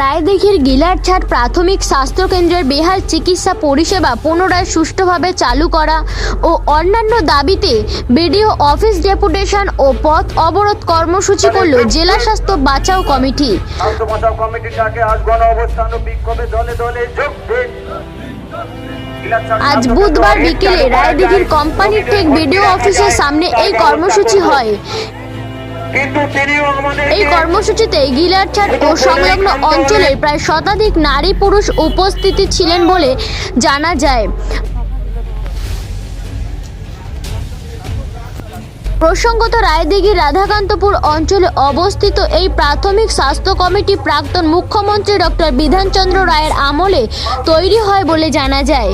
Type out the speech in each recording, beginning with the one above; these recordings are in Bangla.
রায়দিঘির গিলারছাট প্রাথমিক স্বাস্থ্যকেন্দ্রের বেহাল চিকিৎসা পরিষেবা পুনরায় সুষ্ঠুভাবে চালু করা ও অন্যান্য দাবিতে বিডিও অফিস ডেপুটেশন ও পথ অবরোধ কর্মসূচি করল জেলা স্বাস্থ্য বাঁচাও কমিটি। স্বাস্থ্য বাঁচাও কমিটির ডাকে আজ গণ অবস্থান ও বিক্ষোভে দলে দলে যোগ দিন। আজ বুধবার বিকেলে রায়দিঘির কোম্পানির টেক বিডিও অফিসের সামনে এই কর্মসূচি হয়। এই কর্মসূচিতে গিলারছাট ও সংলগ্ন অঞ্চলের প্রায় শতাধিক নারী পুরুষ উপস্থিতি ছিলেন বলে জানা যায়। প্রসঙ্গত রায়দিঘির রাধাকান্তপুর অঞ্চলে অবস্থিত এই প্রাথমিক স্বাস্থ্য কমিটি প্রাক্তন মুখ্যমন্ত্রী ডক্টর বিধানচন্দ্র রায়ের আমলে তৈরি হয় বলে জানা যায়।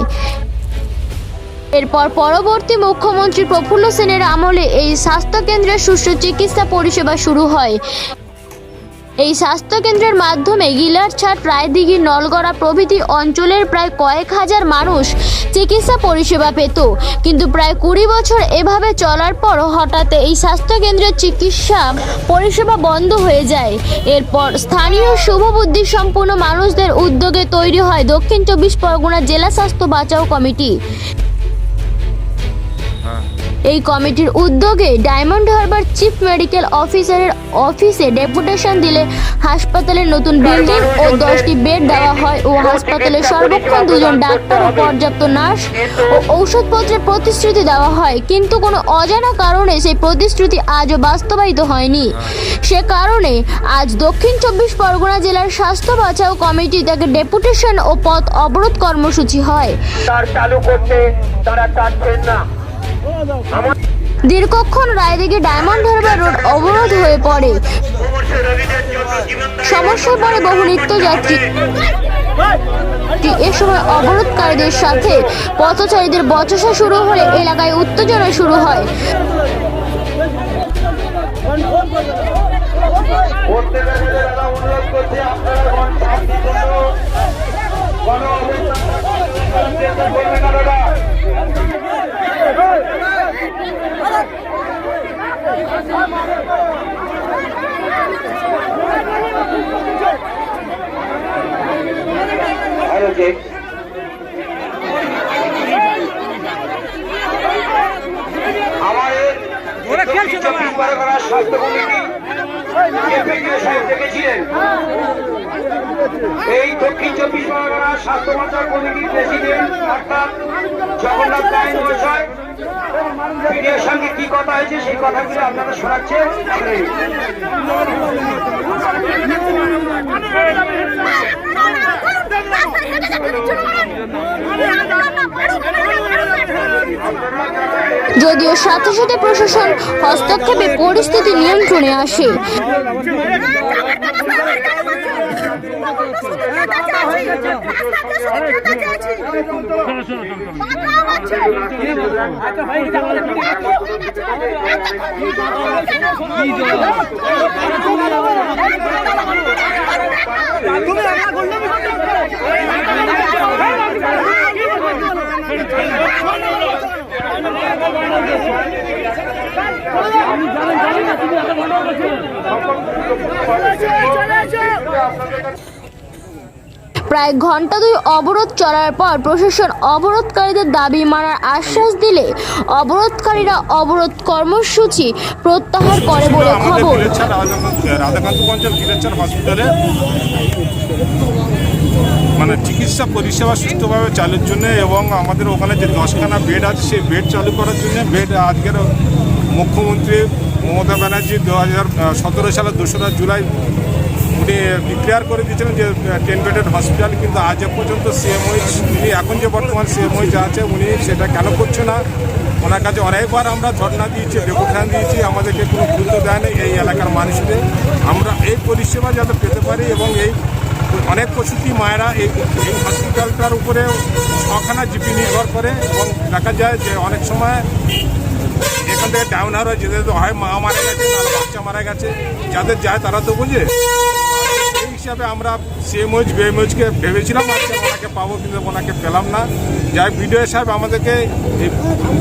এরপর পরবর্তী মুখ্যমন্ত্রী প্রফুল্ল সেনের আমলে এই স্বাস্থ্যকেন্দ্রের সুষ্ঠু চিকিৎসা পরিষেবা শুরু হয়। এই স্বাস্থ্যকেন্দ্রের মাধ্যমে গিলারছাট রায়দিঘি, নলগড়া প্রভৃতি অঞ্চলের প্রায় কয়েক হাজার মানুষ চিকিৎসা পরিষেবা পেত। কিন্তু প্রায় কুড়ি বছর এভাবে চলার পরও হঠাৎ এই স্বাস্থ্যকেন্দ্রের চিকিৎসা পরিষেবা বন্ধ হয়ে যায়। এরপর স্থানীয় শুভবুদ্ধি সম্পন্ন মানুষদের উদ্যোগে তৈরি হয় দক্ষিণ চব্বিশ পরগনা জেলা স্বাস্থ্য বাঁচাও কমিটি। এই কমিটির উদ্যোগে ডায়মন্ড হারবার চিফ মেডিকেল অফিসারের অফিসে ডেপুটেশন দিলে হাসপাতালের নতুন বিল্ডিং ও দশটি বেড দেওয়া হয় ও হাসপাতালে সর্বক্ষণ দুজন ডাক্তার ও পর্যাপ্ত নার্স ও ঔষধপত্রের প্রতিশ্রুতি দেওয়া হয়। কিন্তু কোনো অজানা কারণে সেই প্রতিশ্রুতি আজও বাস্তবায়িত হয়নি। সে কারণে আজ দক্ষিণ চব্বিশ পরগনা জেলার স্বাস্থ্য বাঁচাও কমিটি তাকে ডেপুটেশন ও পথ অবরোধ কর্মসূচি হয়। তার চালু করতে তারা চাচ্ছেন না। দীর্ঘক্ষণ রায়দিঘি ডায়মন্ড হারবার রোড অবরোধ হয়ে পড়ে। সমস্যায় পড়ে বহু নিত্যযাত্রী এ সময় অবরোধকারীদের সাথে পথচারীদের বচসা শুরু হলে এলাকায় উত্তেজনা শুরু হয় প্রত্যেকের কাছে দাদা অনুরোধ করছি আপনারা গণ শান্তির জন্য গণ অবস্থান চেষ্টা করবেন না দাদা আরও যে আমাদের দক্ষিণ চব্বিশ পরগনার স্বাস্থ্য কমিটি এফএইচও সাহেব এই দক্ষিণ চব্বিশ পরগনার স্বাস্থ্য বাঁচাও কমিটির প্রেসিডেন্ট জগন্নাথ রায় মহাশয় সঙ্গে কি কথা হয়েছে সেই কথাগুলো আপনারা শোনাচ্ছেন যদিও সাথে সাথে প্রশাসন হস্তক্ষেপে পরিস্থিতি নিয়ন্ত্রণে আসে। প্রায় ঘণ্টা দুই অবরোধ চলার পর প্রশাসন অবরোধকারীদের দাবি মানার আশ্বাস দিলে অবরোধকারীরা অবরোধ কর্মসূচি প্রত্যাহার করে বলে খবর। মানে চিকিৎসা পরিষেবা সুষ্ঠুভাবে চালুর জন্য এবং আমাদের ওখানে যে দশখানা বেড আছে, সেই বেড চালু করার জন্য বেড আজকের মুখ্যমন্ত্রী মমতা ব্যানার্জি দু হাজার সতেরো সালের দোসরা জুলাই উনি ডিক্লেয়ার করে দিয়েছিলেন যে টেন বেডেড হসপিটাল কিন্তু আজ পর্যন্ত সিএমওই উনি এখন যে বর্তমান সিএমওই যা আছে, উনি সেটা কেন করছে না? ওনার কাছে অনেকবার আমরা ধর্ণা দিয়েছি ডেপুটেশন দিয়েছি, আমাদেরকে কোনো গুরুত্ব দেয় এই এলাকার মানুষদের। আমরা এই পরিষেবা যাতে পেতে পারি এবং এই অনেক প্রসূতি মায়েরা এই এই হসপিটালটার উপরে ছখানা জিপি নির্ভর করে এবং দেখা যায় যে অনেক সময় এখান থেকে ডাউন আর যেতে হয়, মা মারা গেছে বাচ্চা মারা গেছে, যাদের যায় তারা তো বোঝে। হিসাবে আমরা সিএমওজ বিএমওজকে ভেবেছিলাম ওনাকে পাবো কিন্তু ওনাকে পেলাম না। যাই বিডিও সাহেব আমাদেরকে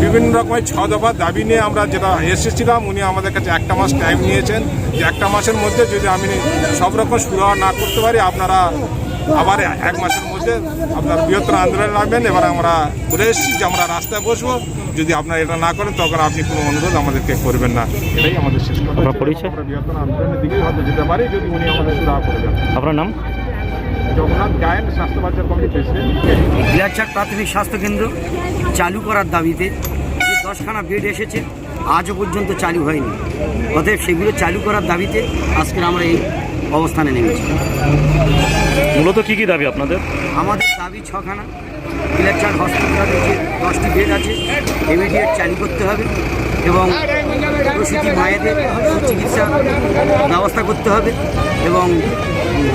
বিভিন্ন রকমের ছ দফা দাবি নিয়ে আমরা যেটা এসেছিলাম, উনি আমাদের কাছে একটা মাস টাইম নিয়েছেন। যে একটা মাসের মধ্যে যদি আমি সব রকম সুরাহা না করতে পারি, আপনারা আবার এক মাসের মধ্যে আপনার বৃহত্তর আন্দোলন নামবেন এবার আমরা বলে এসেছি যে আমরা রাস্তায় বসবো। যদি আপনারা এটা না করেন তখন আপনি কোনো অনুরোধ আমাদেরকে করবেন না। এটাই আমাদের শেষ কথা। পরিচয়? আমরা বৃহত্তর আন্দোলনের দিকেই হয়তো যেতে পারি যদি উনি আমাদের সুরাহা করে দেন আপনার নাম? জগন্নাথ গায়েন স্বাস্থ্য বাচ্চার কমিটি প্রেসিডেন্ট বিলারচার প্রাথমিক স্বাস্থ্যকেন্দ্র চালু করার দাবিতে যে দশখানা বেড এসেছে আজও পর্যন্ত চালু হয়নি। অতএব সেগুলো চালু করার দাবিতে আজকের আমরা এই অবস্থানে নেমেছি। মূলত কি কি দাবি আপনাদের? আমাদের দাবি ছখানা। বিলারচার হসপিটাল যে দশটি বেড আছে ইমিডিয়েট চালু করতে হবে এবং প্রসূতি মায়েদের চিকিৎসা ব্যবস্থা করতে হবে এবং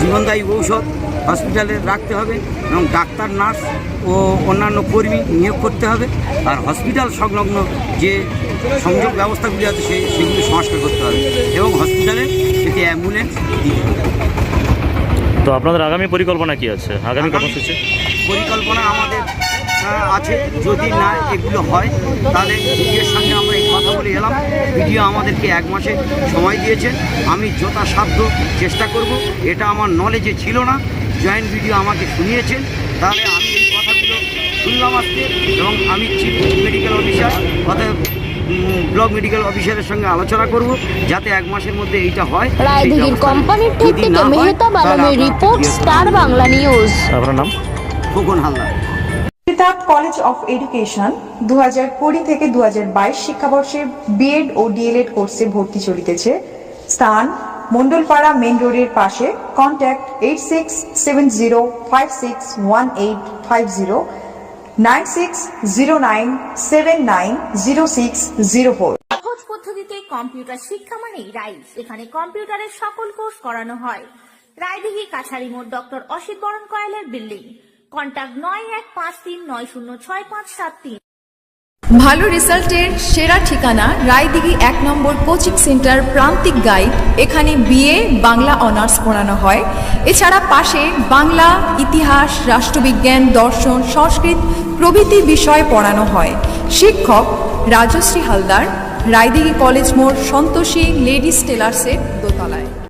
জীবনদায়ী ঔষধ হসপিটালে রাখতে হবে এবং ডাক্তার নার্স ও অন্যান্য কর্মী নিয়োগ করতে হবে আর হসপিটাল সংলগ্ন যে সংযোগ ব্যবস্থাগুলি আছে সেই সেগুলি সংস্কার করতে হবে এবং হসপিটালে অ্যাম্বুলেন্স। তো আপনাদের আগামী পরিকল্পনা কি আছে? আগামী কর্মসূচি? পরিকল্পনা আমাদের আছে। যদি না এগুলো হয় তাহলে ভিডিওর সঙ্গে আমরা এই কথা বলে এলাম। ভিডিও আমাদেরকে এক মাসে সময় দিয়েছেন আমি যথাসাধ্য চেষ্টা করব। এটা আমার নলেজে ছিল না। জয়েন্ট ভিডিও আমাকে শুনিয়েছেন তাহলে আমি এই কথাগুলো শুনলাম আজকে এবং আমি চিফ মেডিকেল অফিসার অর্থাৎ ব্লক মেডিকেল অফিসারের সঙ্গে আলোচনা করব যাতে এক মাসের মধ্যে এইটা হয়। রায়দিঘির কোম্পানির থেকে মেহতাব আলমের রিপোর্ট স্টার বাংলা নিউজ। আপনার নাম? খোকন হালদার। কিতাব কলেজ অফ এডুকেশন দু হাজার কুড়ি থেকে দু হাজার বাইশ শিক্ষাবর্ষে বিএড ও ডিএলএড কোর্সে ভর্তি চলিতেছে। স্থান মন্ডলপাড়া মেন রোডের পাশে contact eight six seven zero five six one eight five zero nine six zero nine seven nine zero six zero four. সহজ পদ্ধতিতে কম্পিউটার শিক্ষা মানেই রাইস এখানে কম্পিউটারের সকল কোর্স করানো হয়। রায়দিঘি কাছারি মোড় ডক্টর অসিত বরণ কয়েলের বিল্ডিং। কন্ট্যাক্ট নয় এক পাঁচ তিন নয় শূন্য ছয় পাঁচ সাত তিন। ভালো রেজাল্টের সেরা ঠিকানা রায়দিঘি এক নম্বর কোচিং সেন্টার প্রান্তিক গাইড, এখানে বিএ, বাংলা অনার্স পড়ানো হয়। এছাড়া পাশে বাংলা, ইতিহাস, রাষ্ট্রবিজ্ঞান, দর্শন, সংস্কৃত প্রভৃতি বিষয় পড়ানো হয়। শিক্ষক রাজশ্রী হালদার, রায়দিঘি কলেজ মোড় সন্তোষী লেডিস টেলার্সের দোতলায়।